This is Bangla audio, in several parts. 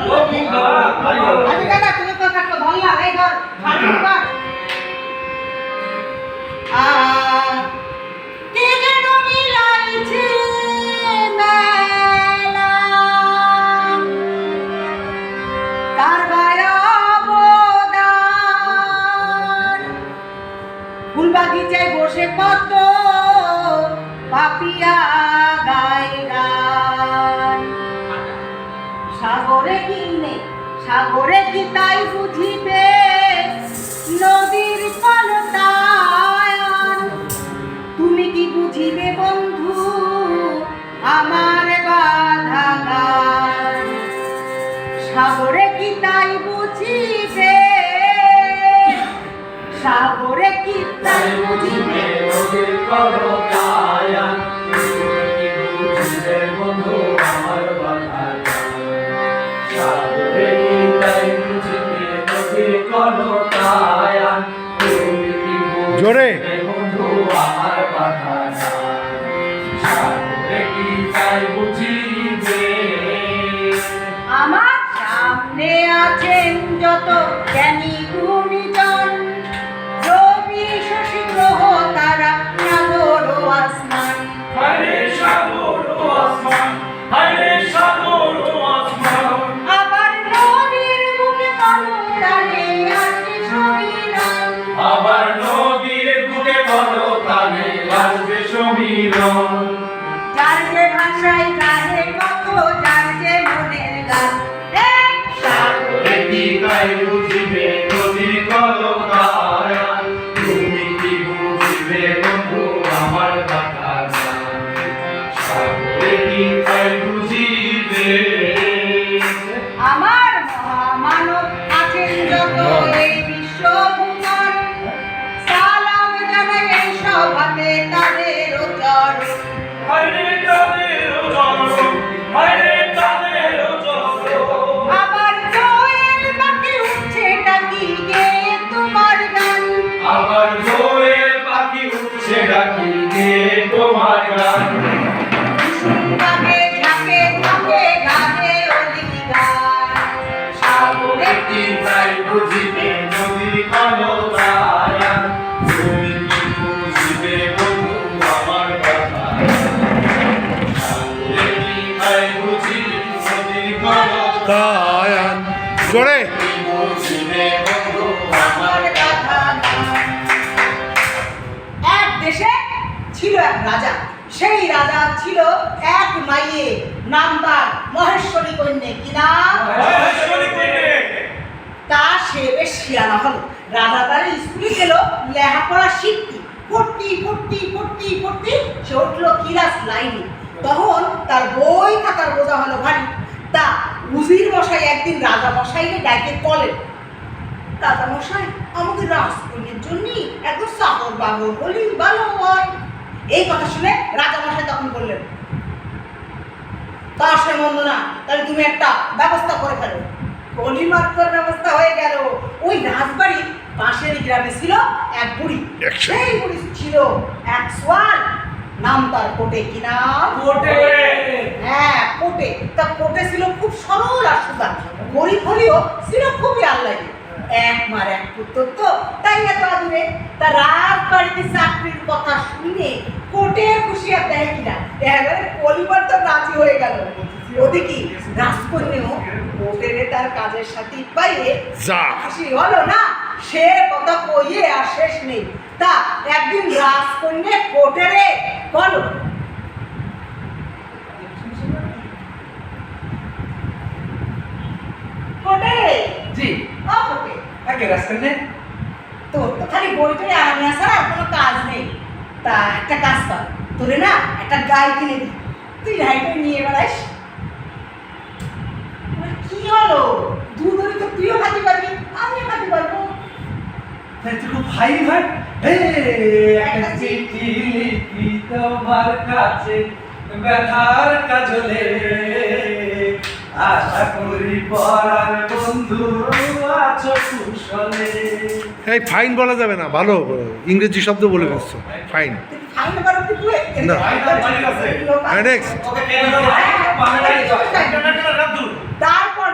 তো খুব ভালো লাগে দাদা তুমি তো একটা ভালো এই ধর ফাটিং কর আ কে যেন মিলাইছে মেলা কারবার অবদান ফুল বাগিচায় বসে কত পাপিয়া জোরে। আমার সামনে আছেন যত জ্ঞানী গুণীজন কি মাইয়ে নামদার মহেশ্বরী কন্যা কি কইলে তা সে বেশ শিয়ানা হলো। রাজা তার স্কুলে গেল লেখাপড়া শিখতি। পড়তি পড়তি পড়তি পড়তি সে উঠল কিলাস লাইনে। তখন তার বই খাতার বোঝা হলো ভারী। তা উজির মশাই একদিন রাজা মশাইকে ডাকে বলেন দাদা মশাই আমাদের রাজকন্যের জন্য এত সাগর বাগর হলি ভালো হয়। এই কথা শুনে রাজা মশাই তখন বললেন তা সে মন্দ না। তাহলে তুমি একটা ব্যবস্থা করে ফেলো। অলিমাত্রার ব্যবস্থা হয়ে গেল। ওই রাজবাড়ির পাশের গ্রামে ছিল এক বুড়ি। সেই বুড়ি ছিল এক সোয়াল। নাম তার কোটে কি নাম? কোটে। হ্যাঁ কোটে। তা কোটে ছিল খুব সরল আর সুদা গরিব হলেও ছিল খুবই আল্লাহি। এক মার এক পুত্র তো। তাই এত আদুরে তা রাত বাড়িতে চাকরির কথা শুনে কোটের খুশি আর দেয় কিনা? দেখা গেল পরিবার তো রাজি হয়ে গেল। ওদিকে রাজকন্যাও কোটের তার কাজের সাথে পাইয়ে হাসি হলো না। সে কথা কইয়ে আর শেষ নেই। তা একদিন রাজকন্যা কোটেরে বলো কোটেরে জি ও আগে রাস্তায় তোর তো খালি বইটই আরামে আসার আর কোনো কাজ নেই। তা একটা কাজ কর তোরে না একটা গাই কিনে দি তুই গাইটা নিয়ে বেড়াস কি হলো? দুধ তো তুইও খাতে পারবি আমিও খাতে পারব। তাই তো খুব ভাই ভাই। একটা চিঠি লিখি তোমার কাছে ব্যথার কাজলে। আশা করি পরার বন্ধু আছো কুশলে এই ফাইন বলা যাবে না ভালো ইংরেজি শব্দ বলে ফেলছো ফাইন না। নেক্সট বাংলায় যাও তারপর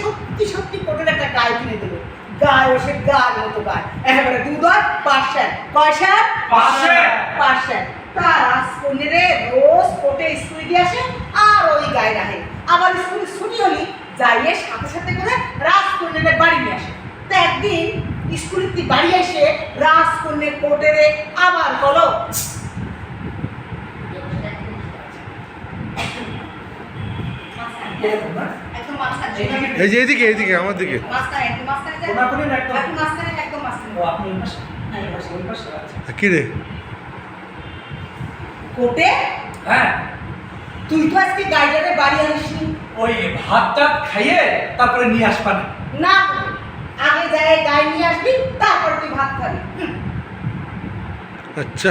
সত্যি সত্যি একটা গায়ে কিনে দিল গায়ে বসে গায়ে মতো গায়ে। একেবারে দুধ আর পার্সেল পয়সা পার্সেল। পার্সেল তা রাজকন্যারে রোজ কোটে স্কুলে দিয়ে আসে আর ওই গায়ে রাখে। আবার স্কুলে ছুটি হলি যাইয়ে সাথে সাথে করে রাজ রাজকন্যারে বাড়ি নিয়ে আসে। তা একদিন স্কুলে তুই বাড়ি এসে রাজকন্যার কোটেরে আবার বলো এই যে এদিকে এদিকে আমার দিকে। কি রে কোটে? হ্যাঁ। তুই তো আজকে গাইডারে বাড়ি আনিসনি ওই ভাত টাত খাইয়ে তারপরে নিয়ে আসবা না। না আগে যায় গায়ে নিয়ে আসবি তারপর তুই ভাত খাবি। আচ্ছা।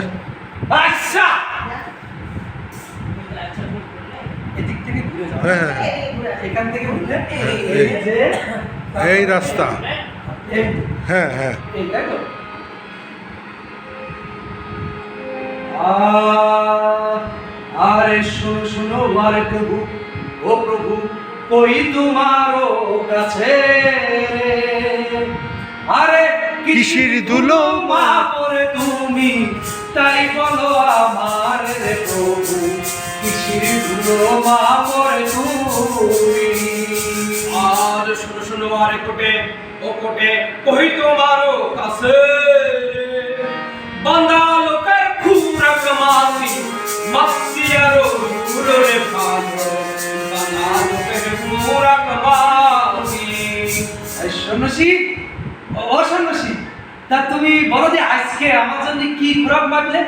আচ্ছা! এদিক থেকে ঘুরে যাও। হ্যাঁ হ্যাঁ হ্যাঁ। এই এখান থেকে এই। এই যে এই রাস্তা। হ্যাঁ হ্যাঁ। আ- আরে শোনো শোনো আরে প্রভু ও প্রভু কই তোমারও কাছে আরে কিসির দুলো? মা পরে তুমি? তাই বলো আমার রে প্রভু কিসির দুলো মা পরে তুমি? আর শুনো শুনো আরে কোটে ও কোটে কই তোমারও কাছে সন্ন্যাসী? ও সন্ন্যাসী তা তুমি বলো যে আজকে আমার জন্য কি খোরাক মাগলে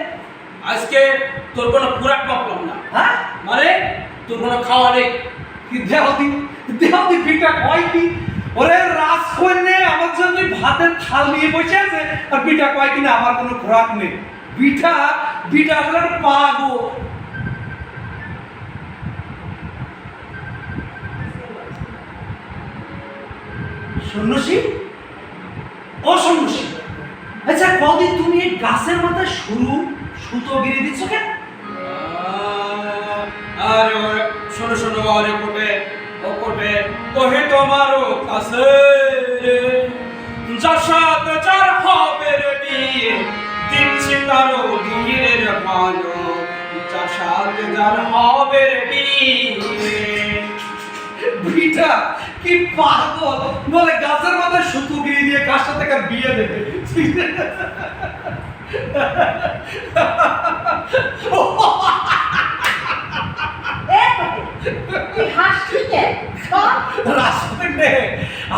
আজকে তোর কোনো খুরাক পাবলাম না। হ্যাঁ? মানে তোর কোনো খাওয়া নেই। কি দেহতি দেহতি পিঠা কয় কি? ওরে রাজ কন্যে আমার জন্য ভাতের থাল নিয়ে বসে আছে আর পিঠা কয় কিনা আমার কোনো খোরাক নেই। পিঠা পিঠা হলো পাগো সন্ন্যাসী? ও সন্ন্যাসী আচ্ছা কদিন তুমি এই গাছের মাথায় সরু সুতো গিরে দিচ্ছ কেন? আরে শোনো শোনো, আরে কোটে ও কোটে কহে তোমারও কাছে যার সাথে যার হবে রে বিয়ে, দিচ্ছি তারও ধীরের ভালো যার সাথে যার হবে রে বিয়ে। বিটা কি পাগল বলে গাছের মাথায় সুতো গিয়ে দিয়ে কার সাথে কার বিয়ে দেবে এ কোটে, তুই হাসলি কেন? শোন, রাস্তাতে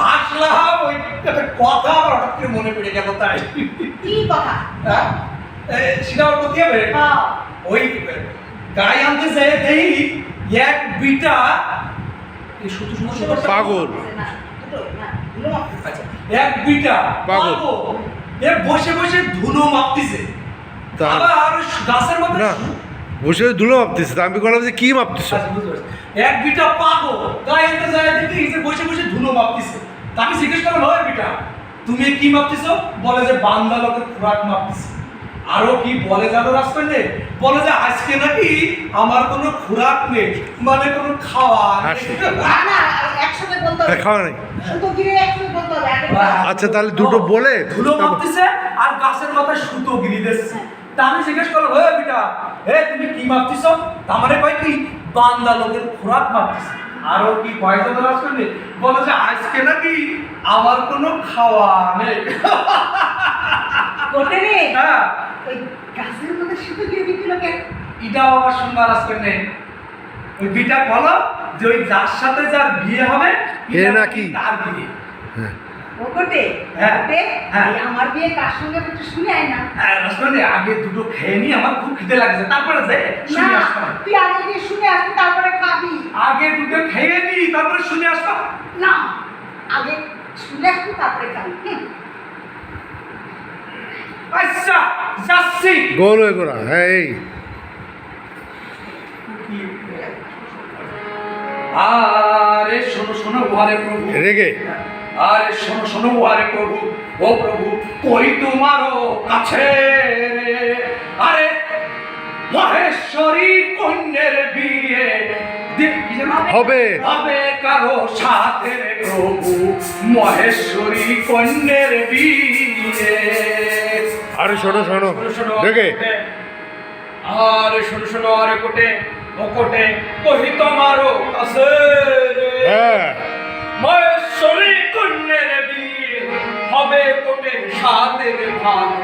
আসলাম ওই একটা কথা আমার হঠাৎ করে মনে পড়ে গেল তাই কি কথা হ্যাঁ? সেটা আমার হবে হ্যাঁ। ওই গায়ে আনতে দেই এক বিটা পাগল। আচ্ছা এক বিটা পাগল। এ বসে বসে ধুনো মাপতিছে। আবার গাছের মধ্যে না বসে ধুলো মাপতেছে। আমি বললাম যে কি মাপতেছ? আচ্ছা। এক বিটা পাগো গায়ে আনতে যায় দেখি যে বসে বসে ধুনো মাপতিছে। আমি জিজ্ঞেস করলাম হয় বিটা তুমি কি মাপতিছো? বলে যে বান্দা লোকের খোরাক মাপতিছে। আরও কি বলে জানো রাস্তায় বলে যে আজকে নাকি আমার কোনো খোরাক নেই মানে কোনো খাওয়া নেই। হাসি। না, না, একসাথে বলতে হবে। হ্যাঁ, খাওয়া নাই। আচ্ছা তাহলে দুটো বলে। ধুলো মাপতিছে আর গাছের মাথায় সুতো গিরি দিচ্ছে। তা আমি জিজ্ঞেস করলাম হে বিটা হে তুমি কি মাপতিছ? তা মানে কয় কি বান্দা লোকের খোরাক মাপতিছে। আরও কি পয়সা তো রাজ করলে বলে যে আজকে নাকি আমার কোনো খাওয়া নেই। হ্যাঁ। ওই গাছের মধ্যে সুতো গিরে দিছিল কেন? এটাও আমার শুনবার আজকে নেই। ওই বিটা বলো যে ওই যার সাথে যার বিয়ে হবে এ নাকি? তার বিয়ে? হ্যাঁ। হ্যাঁ, হ্যাঁ। আমার বিয়ে কার সঙ্গে একটু শুনে আয় না। হ্যাঁ আগে দুটো খেয়ে নি আমার খুব খিদে লাগছে। তারপরে যে তুই আগে গিয়ে শুনে আসবি তারপরে খাবি। আগে দুটো খেয়ে নি তারপরে শুনে আসতাম না আগে শুনে আসবি তারপরে খাবি। আচ্ছা যাচ্ছি। গোল হয়ে গোড়া হ্যাঁ এই আরে শোনো শোনো ওহারে প্রভু। রেগে। আরে শোনো শোনো ওহারে প্রভু। ও প্রভু কই তোমারও কাছে রে। আরে মহেশ্বরী কন্যের বিয়ে হবে। হবে কারও সাথে রে প্রভু মহেশ্বরী কন্যের বিয়ে। আরে শোনো শোনো। রেগে আরে শোনো শোনো আরে কোটে ও কোটে কহি তোমারও কাছে। হ্যাঁ। মহেশ্বরী কন্যের বিয়ে হবে কোটের সাদের ভালো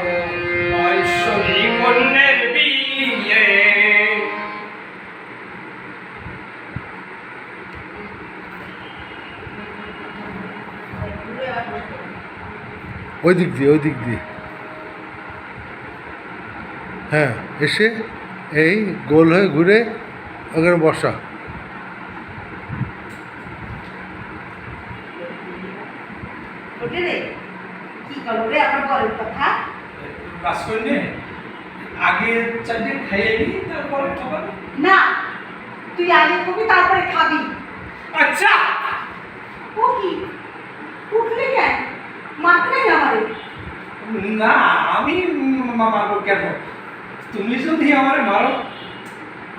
মহেশ্বরী কন্যের বিয়ে। ওই দিক দিয়ে ওই দিক দিয়ে। হ্যাঁ এসে এই গোল হয়ে ঘুরে ওখানে বসা। আগে চারটে খেয়ে নি তারপরে খাবার না তুই আগে কবি তারপরে খাবি। আচ্ছা! ও কি? উঠলে কেন? মারতে নাই আমারে? না আমি মারবো কেন? তুমি যদি আমারে মারো?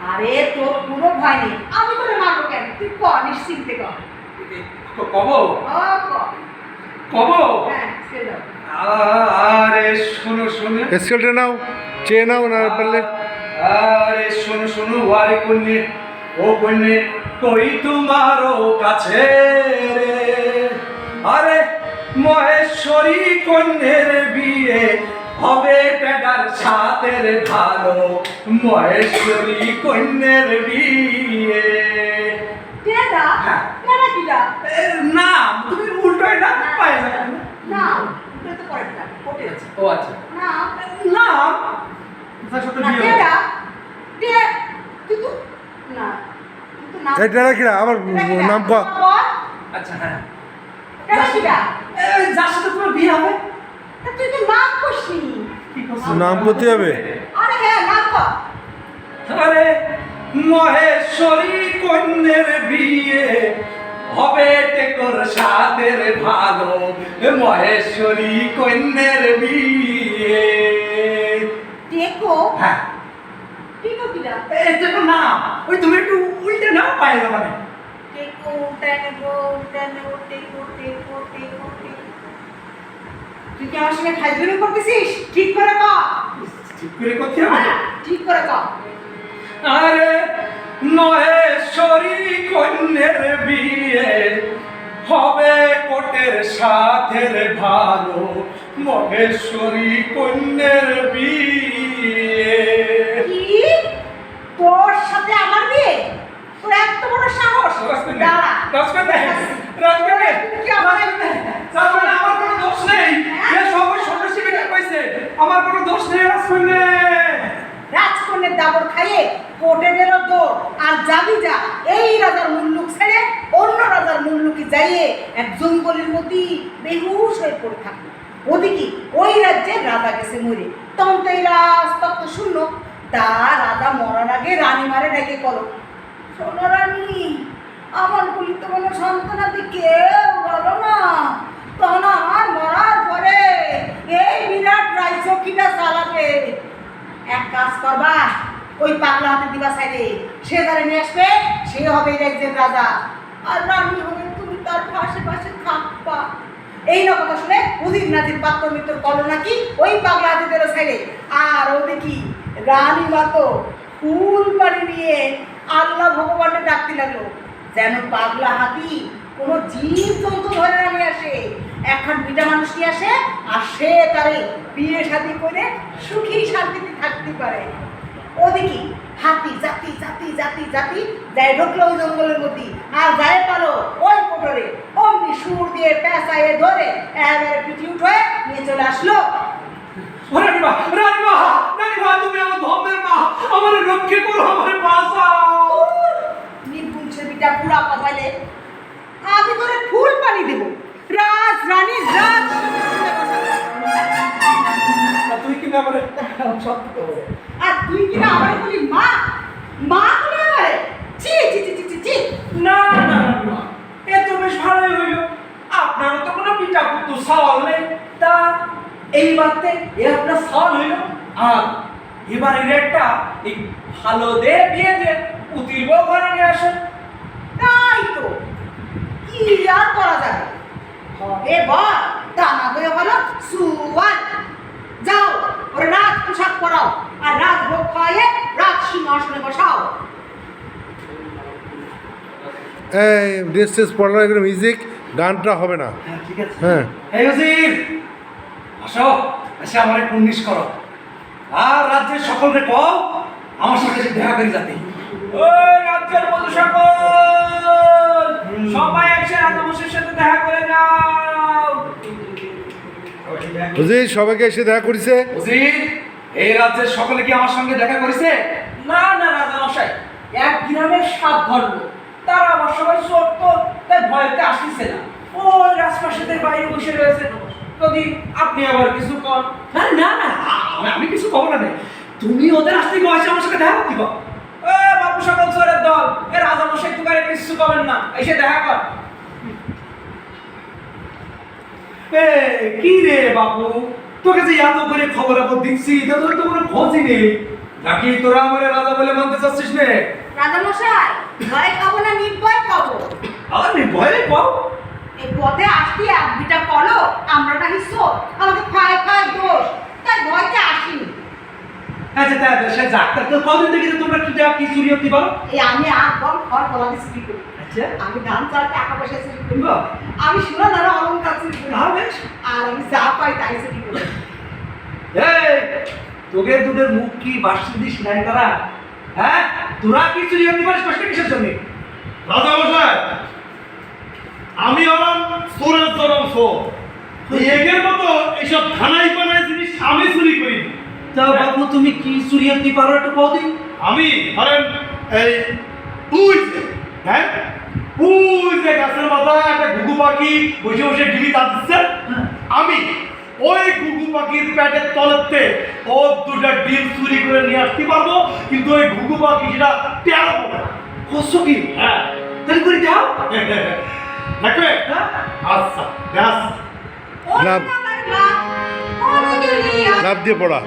আরে তোর কোনো ভয় নেই। আমি তোরে মারবো কেন? তুই ক নিশ্চিন্তে কর ক- কব? ও ক। কব? হ্যাঁ আরে শোনো শোনো। স্কেলটা নাও চেয়ে নাও না পারলে। আরে শোনো শোনো আরে কন্যে ও কন্যে কই তোমারও কাছে রে? আরে মহেশ্বরী কন্যের বিয়ে হবে পেটার সাথের ভালো মহেশ্বরী কন্যের বিয়ে। হ্যাঁ। না তুমি উল্টোয় না ও আচ্ছা। না। বিয়ে। তো না আমার? নাম কর আচ্ছা হ্যাঁ। টেডা যার সাথে তোমার বিয়ে হবে? তুই তো নাম করছ? করতে হবে। আরে হ্যাঁ নাম কর। আরে মহেশ্বরী কন্যের বিয়ে হবে টেকর সাদের ভালো। মহেশ্বরী কন্যের বিয়ে। টেকো? হ্যাঁ। টেকো এই দেখো না। ওই তুমি একটু উল্টে নাও পায়ে যাবে না টেকো টেকো টেকো টেকো টেকো টেকো টেকো। তুই কি আমার সঙ্গে খাইজুরি করতেছিস? ঠিক করে কর ঠিক করে হবে? হ্যাঁ, ঠিক করে কর আরে মহেশ্বরী কন্যের বিয়ে হবে কোটের সাথের ভালো। মহেশ্বরী কন্যের বিয়ে। কি? তোর সাথে আমার বিয়ে? তোর এত বড় সাহস? দাঁড়া। কি আমার- আমার কোনো দোষ নেই। এ সবাই সদস্য বেকার আমার কোনো দোষ নেই রাজকন্যা। রাজকন্যের দাবর খাইয়ে কোর্টে গেল আর যাবি যা এই রাজার মুল্লুক ছেড়ে অন্য রাজার মুল্লুকে যাইয়ে এক জঙ্গলের মধ্যে বেহুশ হয়ে পড়ে থাকল ওদিকে ওই রাজ্যের রাজা গেছে মরে। তখন তো এই রাজতত্ত্ব শূন্য। তা রাজা মরার আগে রানী মারে ডেকে করো শোনো রানী আমার বলি তো কোনো সন্তানাদি কেউ বলো না। তখন আমার মরার পরে এই বিরাট রাজ্যকিটা চালাবে। এক কাজ করবা, ওই পাগলা হাতে দিবা সাইডে। সে তারে নিয়ে আসবে, সে হবে রাজ্যের রাজা। আর রানী হবে তুমি তার পাশে পাশে থাকবা। এই না কথা শুনে উদিত নাজির পাত্র মিত্র কলো নাকি ওই পাগলা হাতিদের সাইডে। আর ও দেখি রানী মাতো ফুল পানি নিয়ে আল্লাহ ভগবানের ডাকতে লাগল। যেন পাগলা হাতি কোনো জীব জন্তু ধরে না নিয়ে আসে। এখন বিটা মানুষ নিয়ে আসে আর সে তারে বিয়ে শাদি করে সুখী শান্তিতে থাকতে পারে। ওদিকে হাতি জাতি জাতি জাতি জাতি যায় ঢুকলো ওই জঙ্গলের মধ্যে আর যায় পারো ওই কোটরে অমনি সুর দিয়ে পেঁচাই পায়ে ধরে এবারে পিটি উঠে নিয়ে চলে আসলো। রানীমা রানীমা রানীমা তুমি আমার ধর্মের মা। আমার রক্ষে করো আমার বাঁচাও। ছবিটা পুরা কপালে আমি তোরে ফুল পানি দেবো। রাজ রানী রাজ। তুই কি না আমার। আর তুই কিনা আমার বলি মা? মা বলে ছি ছি ছি ছি ছি ছি। না না রানীমা এ তো বেশ ভালোই হইল। আপনারও তো কোনো পিঠা পুত্র সওয়াল নেই। তা এই বাদতে এ আপনার সওয়াল হইল? আর এবার একটা এই ভালো দে বিয়ে দে পুতির বউ ঘরে নিয়ে আসেন। তাই তো। কি আর করা যাবে? হবে বল। তা না হয়ে হলো সুয়াল যাও ওর রাজ পোশাক পরাও আর রাজ ভোগ রাজ সিংহাসনে বসাও। এই ড্রেস টেস পড়ার এখানে মিউজিক গানটা হবে না। হ্যাঁ ঠিক হ্যাঁ। এই আসো এসে আমার কুন্নিশ করো। আর রাজ্যের সকলকে কও আমার সাথে দেখা করে যাতে। রাজ্যের বন্ধু সকল সবাই এসে সাথে দেখা করে যাও হুজির সবাইকে এসে দেখা করেছে? হুজির এই রাজ্যের সকলে কি আমার সঙ্গে দেখা করেছে? না না রাজা মশাই এক গ্রামের সাত ধর্ম তারা আমার সবাই সত্য তাই ভয়তে আসতেছে না। ওই রাজপ্রাসাদের বাইরে বসে রয়েছে। যদি আপনি আবার কিছু কন। না না না আমি- কিছু কব না তুমি ওদের আসতে গেছে আমার সঙ্গে দেখা করতে সকল চোরের দল। এ রাজামশাই তুকারে কিছু করবেন না। এসে দেখা কর। এ কি রে বাবু তোকে যে এত করে খবর আপদ দিচ্ছি তা তোর তো কোনো খোঁজই নেই। নাকি তোরা আমার রাজা বলে মানতে চাচ্ছিস নে? রাজামশাই ভয় খাব না নির্ভয় খাব? আরে ভয় পাও? এই পথে আসতে এক বিটা কলো আমরা নাকি সোর আমাকে খায় খায় দোষ তাই ভয়তে আসিনি আচ্ছা তা সে ডাক্তার তো কদিন থেকে যে তোমরা কি যা কি চুরি হতে পারো এই আমি একদম ঘর কলাতে চুরি করি। আচ্ছা। আমি ধান চাল টাকা পয়সা চুরি করি। বাহ। আমি সোনা দানা অলঙ্কার চুরি করি। হ্যাঁ, বেশ। আর আমি যা পাই তাই চুরি করি। এই তোকে দুধের মুখ কি বাসি দিস নাই তারা হ্যাঁ? তোরা কি চুরি হতে পারিস কষ্ট কিসের জন্য? রাজামশাই আমি হলাম সোরের চরম সো এগের মতো এইসব খানাই পানাই জিনিস আমি চুরি করি। না। তা বাবু তুমি কি চুরি হতে পারো একটু কদিন আমি? ধরেন এই উই হ্যাঁ? উই যে গাছের মাথায় একটা ঘুঘু পাখি বসে বসে ডিমি তা দিচ্ছে আমি ওই ঘুঘু পাখির প্যাটের তলেতে ও দুটা ডিম চুরি করে নিয়ে আসতে পারব কিন্তু ওই ঘুঘু পাখি সেটা পাবে কষ্ট কি? হ্যাঁ। তাহলে করে যাও দেখবে? হ্যাঁ? আচ্ছা ব্যাস ও লাভ। দিয়ে পড়া।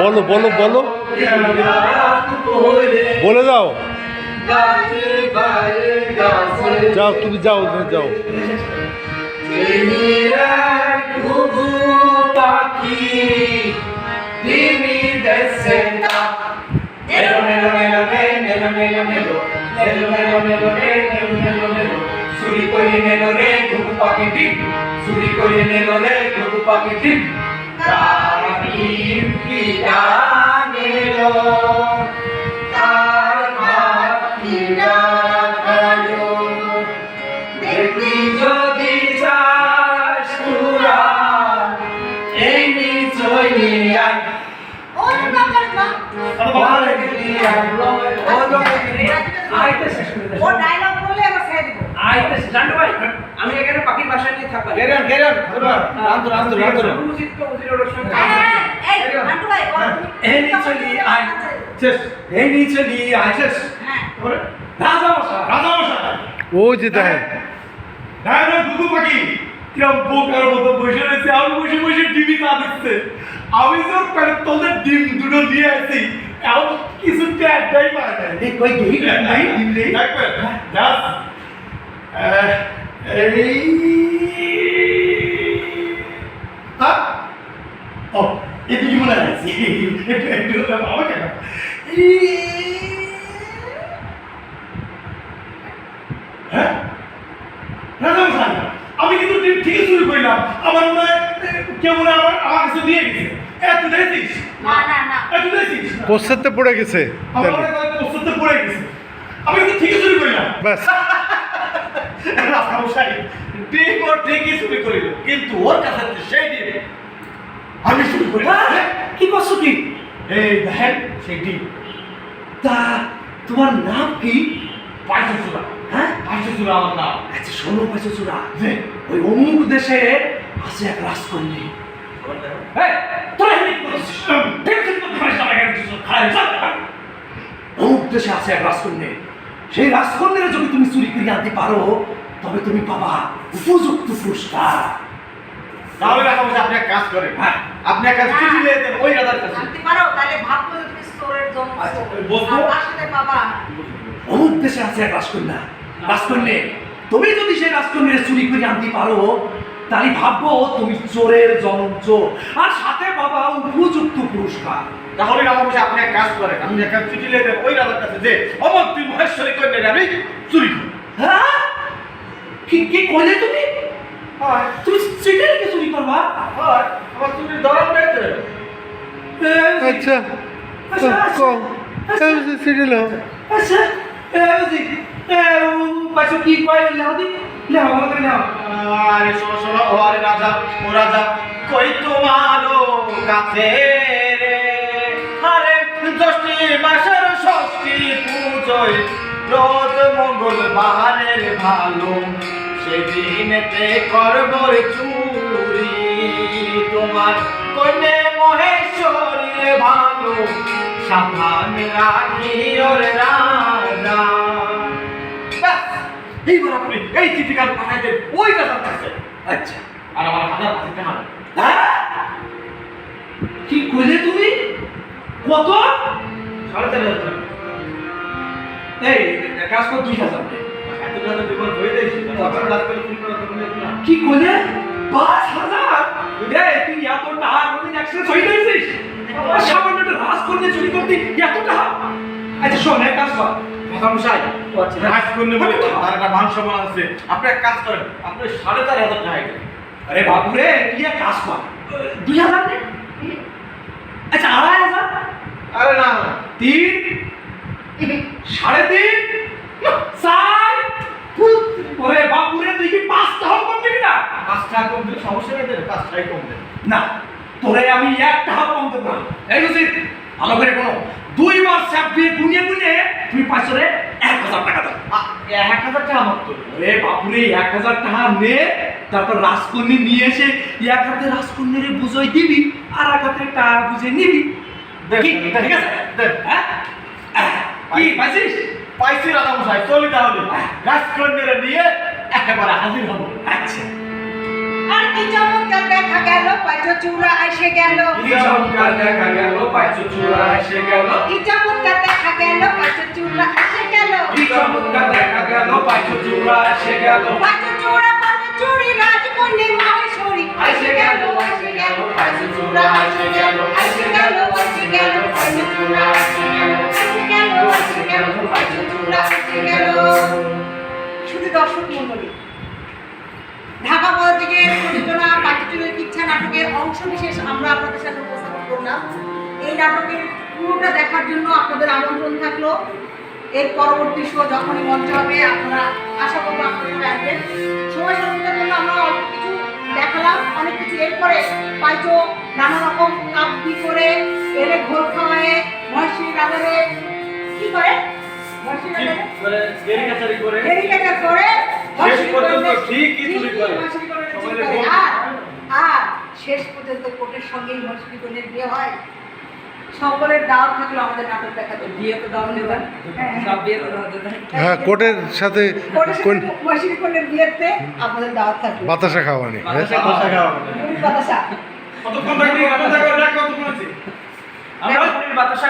বলো বলো বলো। বলে দাও। যাও তুমি যাও যাও। নেল রে ঘুঘু পাখি ডিম চুরি করে নেল রে ঘুঘু পাখি ডিম তার কি জানিল? মশা রাজা মশাই ওই যে দেখেন হ্যাঁ রে গুগু পাখি কিরম বোকার মতো বসে রয়েছে আমি বসে বসে ডিমি তা দিচ্ছে আমি তো প্যারের তোদের ডিম দুটো নিয়ে আসি এখন কিছু ট্যাগটাই পায় না এই কই গই নাই দিন নেই দেখবেন এই মনে আমি কিন্তু ঠিকই শুরু করলাম আমার মনে হয় কেউ মনে আমার আমার কিছু দিয়ে গেছে এত দেখিস পশ্চাতে পড়ে গেছে পোস্টারতে পড়ে গেছে আমি কিন্তু ঠিকই শুরু করলাম ব্যাস রাস্তা বসাই ঠিক ওর ঠিকই চুরি করিল। কিন্তু ওর কাছে সেই ডিম। আমি চুরি করি হ্যাঁ? কি করছ কি? এই দেখেন সেই ডিম। তা তোমার নাম কি? চূড়া। হ্যাঁ? চূড়া আমার নাম। আচ্ছা শোনো যে ওই অমুক দেশে আছে এক রাজকন্যা। অমুক দেশে আছে এক রাজকন্যা। সেই রাজকন্যার যদি তুমি চুরি করে আনতে পারো তবে তুমি পাবা উপযুক্ত পুরস্কার। তাহলে রাখাবো আপনি এক কাজ করেন হ্যাঁ। আপনি এক কাজ চিঠি লিখে দেন ওই রাজার কাছে। জানতে পারো তাহলে ভাববো যে তুমি চোরের জন্য আচ্ছা। বলব? সাথে বাবা অমুক দেশে আছে এক রাজকন্যা। রাজকন্যা তুমি যদি সেই রাজকন্যার চুরি করে আনতে পারো তাহলে ভাববো তুমি চোরের জনম চোর আর সাথে পাবা উপযুক্ত পুরস্কার। তাহলে রাখাবো আপনি এক কাজ করেন আপনি এক কাজ চিঠি লিখে দেন ওই রাজার কাছে যে অমর তুই মহেশ্বরী কন্যা আমি চুরি করি। হ্যাঁ? কি কি কইলে তুমি? তুমি চিঠি লিখে চুরি করবা? হয় আমার ধরন রয়েছে এ, আচ্ছা কম আচ্ছা, সিরিয়াল আচ্ছা। এ, বুঝি। এ, উ, কি লেও দি। লেও আরে শোনো শোনো ও আরে রাজা ও রাজা কই কাছে রে? আরে দশটি মাসের ষষ্ঠী পুজোয় রোজ মঙ্গলবারের ভালো সেদিনেতে করবর চুরি। তোমার কন্যে মহেশ্বরীর ভালো সাবধান রাখি ওর রাজা। এইবার আপনি এই চিঠিকার পাঠাই দেন ওই রাজার কাছে আচ্ছা আর আমার হাজার পাঠিতে হবে হ্যাঁ? কি কইলে তুমি? কত? সাড়ে চার হাজার এই কাজ কর, দুই হাজার কি কইলে পাঁচ হাজার? তুই এত টাকা কোনদিন অ্যাক্সিডেন্ট হয়ে। গেছিস সামান্য একটা রাজ করতে চুরি করতে। এত টাকা? আচ্ছা শোন এক কাজ কর। মশাই। রাজ করলে বলে তার একটা মান সম্মান আছে। আপনি এক কাজ করেন আপনি সাড়ে চার হাজার টাকা। আরে বাবুরে তুই এক কাজ কর। দুই হাজার নে আচ্ছা আড়াই হাজার? আরে না। তিন? সাড়ে তিন? চার? ওরে বাবুরে তুই কি পাঁচ টাকা কম দিবি না? পাঁচ টাকা কম দিলে সমস্যা নেই দেন পাঁচ টাকাই কম দেন না তোরে আমি এক টাকা কম দেবো না। এই বুঝি ভালো করে কোনো দুইবার স্যাপ দিয়ে গুনিয়ে গুনিয়ে তুমি পাঁচশো রে এক হাজার টাকা দাও। এক হাজার টাকা মাত্র ওরে বাপুরে এক হাজার টাকা নে তারপর রাজকন্যা নিয়ে এসে এক হাতে রাজকন্যারে বুঝাই দিবি আর এক হাতে টাকা বুঝে নিবি। ঠিক আছে? হ্যাঁ? কি পাইছিস? পাইছি রাজা মশাই চলি তাহলে। রাজকন্যারে নিয়ে একেবারে হাজির হব। আচ্ছা। আর কি চমৎকার দেখা গেল পাঁচশো চূড়া এসে গেল। কি চমৎকার দেখা গেল পাঁচশো চূড়া এসে গেল। কি চমৎকার দেখা গেল পাঁচশো চূড়া এসে গেল। কি চমৎকার দেখা গেল পাঁচশো চূড়া এসে গেল। পাঁচশো চূড়া পাঁচশো চুরি রাজকন্যে মহেশ্বরী। এসে গেল এসে গেল পাঁচশো চূড়া এসে গেল এসে গেল এসে গেল পাঁচশো চূড়া এসে গেল। এসে গেল এসে গেল পাঁচশো চূড়া গেল শুধু দর্শক মন্ডলী ঢাকা পলিটিকের প্রযোজনা পাটিচুরের ইচ্ছা নাটকের অংশ বিশেষ আমরা আপনাদের সাথে উপস্থাপন করলাম। এই নাটকের পুরোটা দেখার জন্য আপনাদের আমন্ত্রণ থাকল। এর পরবর্তী শো যখনই মঞ্চ হবে, আপনারা আশা করব আপনারা আসবেন। সময় স্বল্পতার জন্য আমরা অল্প কিছু দেখালাম, অনেক কিছু। এরপরে পাইচো নানা রকম কাপ কি করে এলে ঘোল খাওয়ায় মহেশ্বরী রাজারে কি করে? শেষ পর্যন্ত। আর শেষ কোর্টের সঙ্গেই বিয়ে হয়। সকলের দাওয়াত থাকল আমাদের নাটক দেখাতে বিয়ে তো দাও নেবেন সব বিয়ে তো হ্যাঁ কোর্টের সাথে কোন বিয়েতে আপনাদের দাওয়াত থাকল বাতাসা খাওয়ানি হ্যাঁ? বাতাসা খাওয়া হবে। বাতাসা। কতক্ষণ থাকবি? কতক্ষণ কতক্ষণ আছে? আমরা বাতাসা